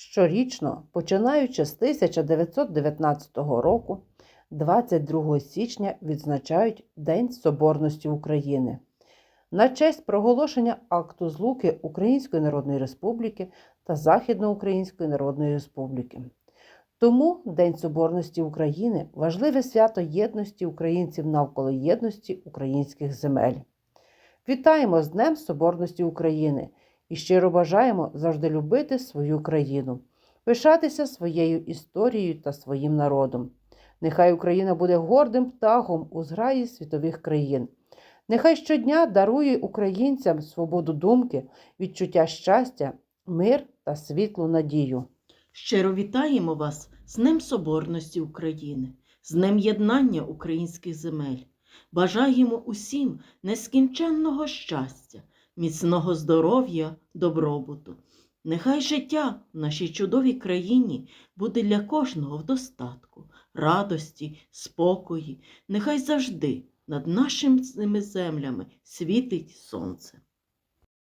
Щорічно, починаючи з 1919 року, 22 січня відзначають День Соборності України. На честь проголошення акту злуки Української Народної Республіки та Західноукраїнської Народної Республіки. Тому День Соборності України важливе свято єдності українців навколо єдності українських земель. Вітаємо з Днем Соборності України і щиро бажаємо завжди любити свою країну, пишатися своєю історією та своїм народом. Нехай Україна буде гордим птахом у зграї світових країн. Нехай щодня дарує українцям свободу думки, відчуття щастя, мир та світлу надію. Щиро вітаємо вас з Днем Соборності України, з Днем Єднання українських земель. Бажаємо усім нескінченного щастя, міцного здоров'я, добробуту. Нехай життя в нашій чудовій країні буде для кожного в достатку, радості, спокої. Нехай завжди над нашими землями світить сонце.